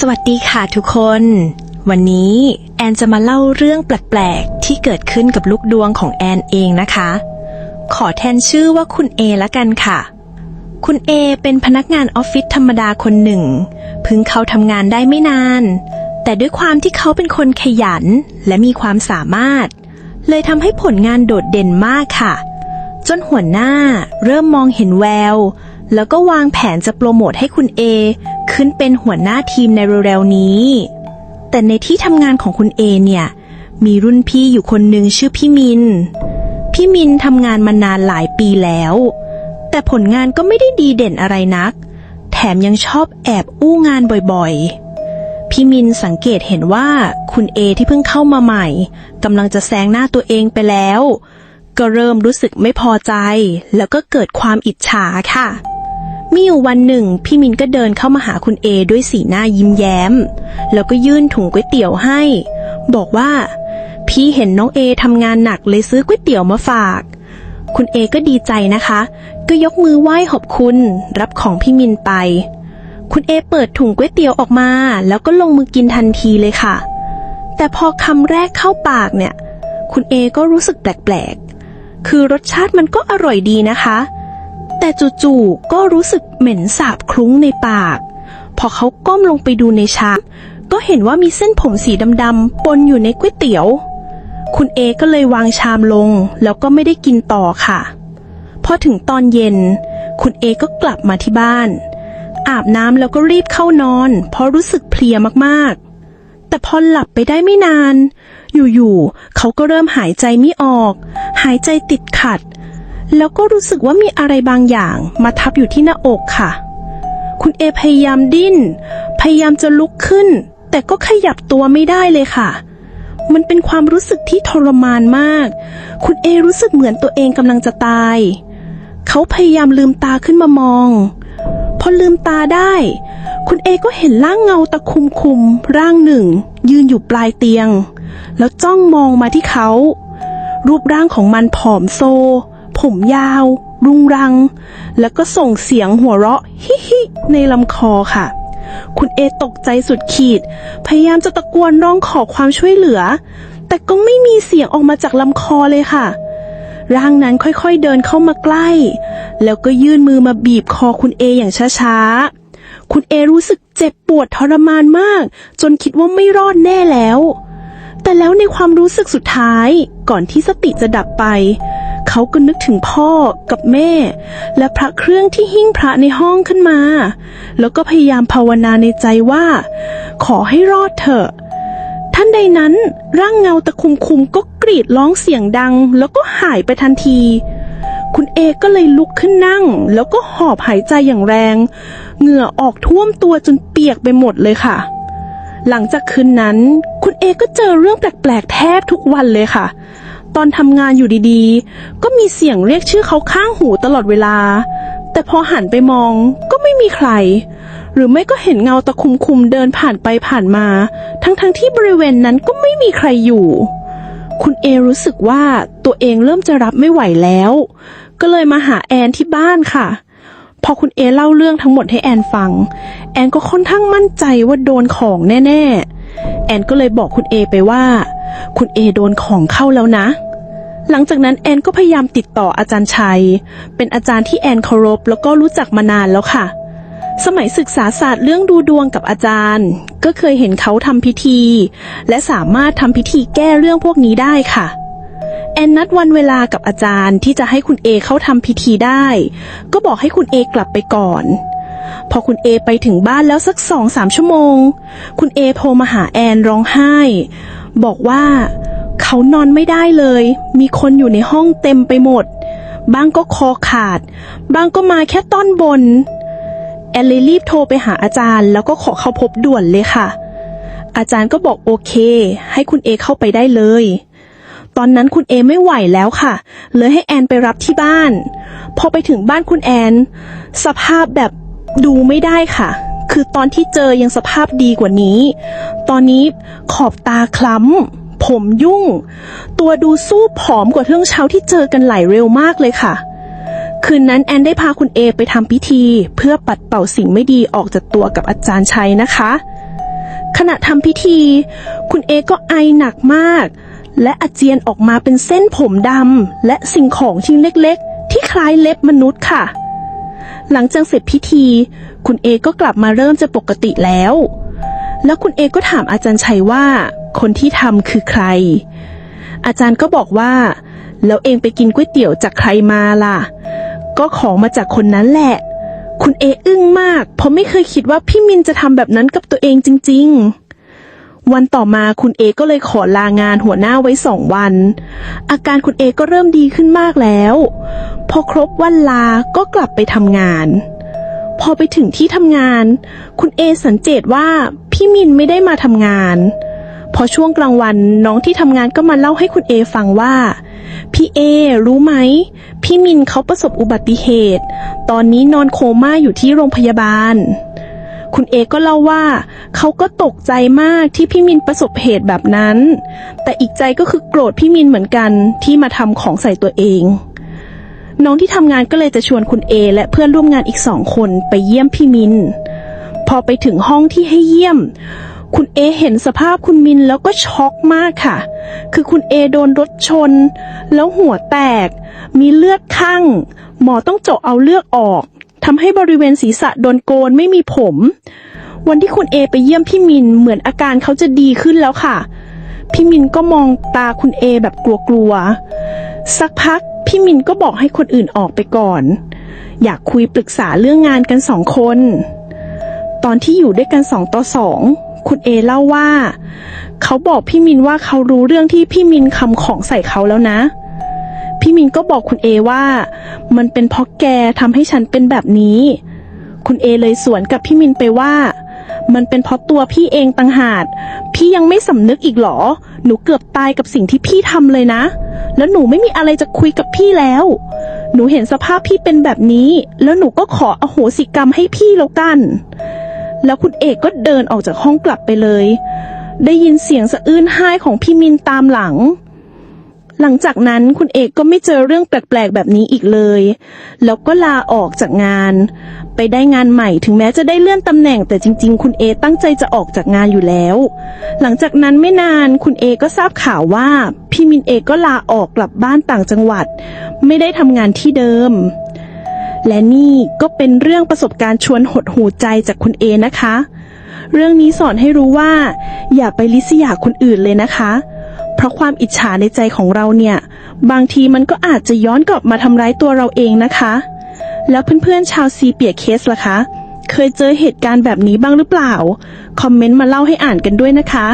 สวัสดีค่ะทุกคน วันนี้แอนจะมาเล่าเรื่องแปลกๆ ที่เกิดขึ้นกับลูกดวงของแอนเองนะคะ ขอแทนชื่อว่าคุณเอละกันค่ะ คุณเอเป็นพนักงานออฟฟิศธรรมดาคนหนึ่งเพิ่งเขาทำงานได้ไม่นาน แต่ด้วยความที่เขาเป็นคนขยันและมีความสามารถ เลยทำให้ผลงานโดดเด่นมากค่ะ จนหัวหน้าเริ่มมองเห็นแวว แล้วก็วางแผนจะโปรโมทให้คุณเอขึ้นเป็นหัวหน้าทีมในเร็วๆนี้ แต่ในที่ทำงานของคุณเอเนี่ย มีรุ่นพี่อยู่คนหนึ่งชื่อพี่มิน พี่มินทำงานมานานหลายปีแล้ว แต่ผลงานก็ไม่ได้ดีเด่นอะไรนัก แถมยังชอบแอบอู้งานบ่อยๆพี่มินสังเกตเห็นว่าคุณเอที่เพิ่งเข้ามาใหม่กำลังจะแซงหน้าตัวเองไปแล้ว ก็เริ่มรู้สึกไม่พอใจ แล้วก็เกิดความอิจฉาค่ะ มีอยู่วันหนึ่ง พี่มินก็เดินเข้ามาหาคุณเอด้วยสีหน้ายิ้มแย้ม แล้วก็ยื่นถุงก๋วยเตี๋ยวให้ บอกว่า พี่เห็นน้องเอทำงานหนักเลยซื้อก๋วยเตี๋ยวมาฝาก คุณเอก็ดีใจนะคะ ก็ยกมือไหว้ขอบคุณ รับของพี่มินไป คุณเอเปิดถุงก๋วยเตี๋ยวออกมา แล้วก็ลงมือกินทันทีเลยค่ะ แต่พอคำแรกเข้าปากเนี่ย คุณเอก็รู้สึกแปลกๆ คือรสชาติมันก็อร่อยดีนะคะ แต่จู่ๆก็รู้สึกเหม็นสาบคลุ้งในปาก พอเขาก้มลงไปดูในชามก็เห็นว่ามีเส้นผมสีดำๆปนอยู่ในก๋วยเตี๋ยว คุณเอก็เลยวางชามลง แล้วก็ไม่ได้กินต่อค่ะ พอถึงตอนเย็น คุณเอก็กลับมาที่บ้าน อาบน้ำแล้วก็รีบเข้านอน เพราะรู้สึกเพลียมากๆ แต่พอหลับไปได้ไม่นาน อยู่ๆเขาก็เริ่มหายใจไม่ออก หายใจติดขัด แล้วก็รู้สึกว่ามีอะไรบางอย่างมาทับอยู่ที่หน้าอกค่ะ คุณเอพยายามดิ้น พยายามจะลุกขึ้น แต่ก็ขยับตัวไม่ได้เลยค่ะ มันเป็นความรู้สึกที่ทรมานมาก คุณเอรู้สึกเหมือนตัวเองกำลังจะตาย เขาพยายามลืมตาขึ้นมามอง พอลืมตาได้ คุณเอก็เห็นร่างเงาตะคุมคุมร่างหนึ่ง ยืนอยู่ปลายเตียง แล้วจ้องมองมาที่เขา รูปร่างของมันผอมโซ ผมยาว รุงรัง แล้วก็ส่งเสียงหัวเราะฮิฮิในลำคอค่ะ คุณเอตกใจสุดขีด พยายามจะตะโกนร้องขอความช่วยเหลือ แต่ก็ไม่มีเสียงออกมาจากลำคอเลยค่ะ ร่างนั้นค่อยๆเดินเข้ามาใกล้ แล้วก็ยื่นมือมาบีบคอคุณเออย่างช้าๆ คุณเอรู้สึกเจ็บปวดทรมานมาก จนคิดว่าไม่รอดแน่แล้วแต่แล้วในความรู้สึกสุดท้ายก่อนที่สติจะดับไป เขาก็นึกถึงพ่อกับแม่ และพระเครื่องที่หิ้งพระในห้องขึ้นมา แล้วก็พยายามภาวนาในใจว่า ขอให้รอดเถอะท่านใดนั้นร่างเงาตะคุมคุมก็กรีดร้องเสียงดัง แล้วก็หายไปทันที คุณเอก็เลยลุกขึ้นนั่ง แล้วก็หอบหายใจอย่างแรง เหงื่อออกท่วมตัวจนเปียกไปหมดเลยค่ะ หลังจากคืนนั้น คุณเอก็เจอเรื่องแปลกๆแทบทุกวันเลยค่ะ ตอนทำงานอยู่ดีๆ ก็มีเสียงเรียกชื่อเขาข้างหูตลอดเวลา แต่พอหันไปมองก็ไม่มีใคร หรือไม่ก็เห็นเงาตะคุมคุมเดินผ่านไปผ่านมา ทั้งๆทที่บริเวณนั้นก็ไม่มีใครอยู่ คุณเอรู้สึกว่าตัวเองเริ่มจะรับไม่ไหวแล้ว ก็เลยมาหาแอนที่บ้านค่ะพอคุณเอเล่าเรื่องทั้งหมดให้แอนฟัง แอนก็ค่อนข้างมั่นใจว่าโดนของแน่ ๆ แอนก็เลยบอกคุณเอไปว่า คุณเอโดนของเข้าแล้วนะ หลังจากนั้นแอนก็พยายามติดต่ออาจารย์ชัย เป็นอาจารย์ที่แอนเคารพแล้วก็รู้จักมานานแล้วค่ะ สมัยศึกษาศาสตร์เรื่องดูดวงกับอาจารย์ ก็เคยเห็นเขาทำพิธี และสามารถทำพิธีแก้เรื่องพวกนี้ได้ค่ะแอนนัดวันเวลากับอาจารย์ที่จะให้คุณเอเข้าทำพิธีได้ ก็บอกให้คุณเอกลับไปก่อน พอคุณเอไปถึงบ้านแล้วสักสองสามชั่วโมง คุณเอโทรมาหาแอนร้องไห้ บอกว่าเขานอนไม่ได้เลย มีคนอยู่ในห้องเต็มไปหมดบางก็คอขาดบางก็มาแค่ต้อนบน แอนเลยรีบโทรไปหาอาจารย์ แล้วก็ขอเข้าพบด่วนเลยค่ะ อาจารย์ก็บอกโอเค ให้คุณเอเข้าไปได้เลย ตอนนั้นคุณเอไม่ไหวแล้วค่ะ เลยให้แอนไปรับที่บ้าน พอไปถึงบ้านคุณแอน สภาพแบบ ดูไม่ได้ค่ะ คือตอนที่เจอยังสภาพดีกว่านี้ ตอนนี้ขอบตาคล้ำ ผมยุ่ง ตัวดูสู้ผอมกว่าเรื่องเช้าที่เจอกันหลายเร็วมากเลยค่ะ คืนนั้นแอนได้พาคุณเอไปทำพิธี เพื่อปัดเป่าสิ่งไม่ดีออกจากตัวกับอาจารย์ชัยนะคะ ขณะทำพิธี คุณเอก็ไอหนักมาก และอาเจียนออกมาเป็นเส้นผมดำและสิ่งของชิ้นเล็ก ๆ ที่คล้ายเล็บมนุษย์ค่ะ หลังจากเสร็จพิธี คุณเอก็กลับมาเริ่มจะปกติแล้ว แล้วคุณเอก็ถามอาจารย์ชัยว่า คนที่ทำคือใคร อาจารย์ก็บอกว่า แล้วเองไปกินก๋วยเตี๋ยวจากใครมาล่ะ ก็ของมาจากคนนั้นแหละ คุณเออึ้งมาก เพราะไม่เคยคิดว่าพี่มินจะทำแบบนั้นกับตัวเองจริง ๆ วันต่อมาคุณเอก็เลยขอลางานหัวหน้าไว้สองวัน อาการคุณเอก็เริ่มดีขึ้นมากแล้ว พอครบวันลาก็กลับไปทำงาน พอไปถึงที่ทำงาน คุณเอสังเกตว่าพี่มินไม่ได้มาทำงาน พอช่วงกลางวันน้องที่ทำงานก็มาเล่าให้คุณเอฟังว่า พี่เอรู้ไหม พี่มินเขาประสบอุบัติเหตุ ตอนนี้นอนโคม่าอยู่ที่โรงพยาบาล คุณเอก็เล่าว่า เขาก็ตกใจมากที่พี่มินประสบเหตุแบบนั้น แต่อีกใจก็คือโกรธพี่มินเหมือนกันที่มาทำของใส่ตัวเอง น้องที่ทำงานก็เลยจะชวนคุณเอและเพื่อนร่วมงานอีกสองคนไปเยี่ยมพี่มิน พอไปถึงห้องที่ให้เยี่ยม คุณเอเห็นสภาพคุณมินแล้วก็ช็อกมากค่ะ คือคุณเอโดนรถชน แล้วหัวแตก มีเลือดข้างหมอต้องเจาะเอาเลือดออก ทำให้บริเวณศีรษะโดนโกนไม่มีผม วันที่คุณเอไปเยี่ยมพี่มินเหมือนอาการเขาจะดีขึ้นแล้วค่ะ พี่มินก็มองตาคุณเอแบบกลัวๆ สักพักพี่มินก็บอกให้คนอื่นออกไปก่อน อยากคุยปรึกษาเรื่องงานกันสองคน ตอนที่อยู่ด้วยกันสองต่อสองคุณเอเล่าว่า เขาบอกพี่มินว่าเขารู้เรื่องที่พี่มินคำของใส่เขาแล้วนะ พี่มินก็บอกคุณเอว่า มันเป็นเพราะแกทำให้ฉันเป็นแบบนี้ คุณเอเลยสวนกับพี่มินไปว่า มันเป็นเพราะตัวพี่เองต่างหากพี่ยังไม่สำนึกอีกเหรอ หนูเกือบตายกับสิ่งที่พี่ทำเลยนะ แล้วหนูไม่มีอะไรจะคุยกับพี่แล้ว หนูเห็นสภาพพี่เป็นแบบนี้ แล้วหนูก็ขออโหสิกรรมให้พี่แล้วกัน แล้วคุณเอกก็เดินออกจากห้องกลับไปเลย ได้ยินเสียงสะอื้นไห้ของพี่มินตามหลัง หลังจากนั้นคุณเอกก็ไม่เจอเรื่องแปลกๆแบบนี้อีกเลย แล้วก็ลาออกจากงาน ไปได้งานใหม่ถึงแม้จะได้เลื่อนตำแหน่งแต่จริง ๆ คุณเอตั้งใจจะออกจากงานอยู่แล้ว หลังจากนั้นไม่นานคุณเอก็ทราบข่าวว่า พี่มินเอกก็ลาออกกลับบ้านต่างจังหวัด ไม่ได้ทำงานที่เดิม และนี่ก็เป็นเรื่องประสบการณ์ชวนหดหูใจจากคุณเอนะคะ เรื่องนี้สอนให้รู้ว่า อย่าไปลิษยาคนอื่นเลยนะคะ เพราะความอิจฉาในใจของเราเนี่ย บางทีมันก็อาจจะย้อนกลับมาทำร้ายตัวเราเองนะคะ แล้วเพื่อนๆชาวซีเปียเคสล่ะคะ เคยเจอเหตุการณ์แบบนี้บ้างหรือเปล่า คอมเมนต์มาเล่าให้อ่านกันด้วยนะคะ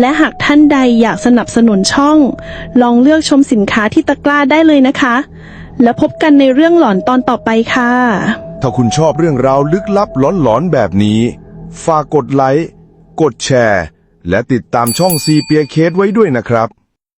และหากท่านใดอยากสนับสนุนช่อง ลองเลือกชมสินค้าที่ตะกร้าได้เลยนะคะ แล้วพบกันในเรื่องหลอนตอนต่อไปค่ะ ถ้าคุณชอบเรื่องราวลึกลับหลอนๆแบบนี้ ฝากกดไลค์ กดแชร์ และติดตามช่องซีเปียเคสไว้ด้วยนะครับ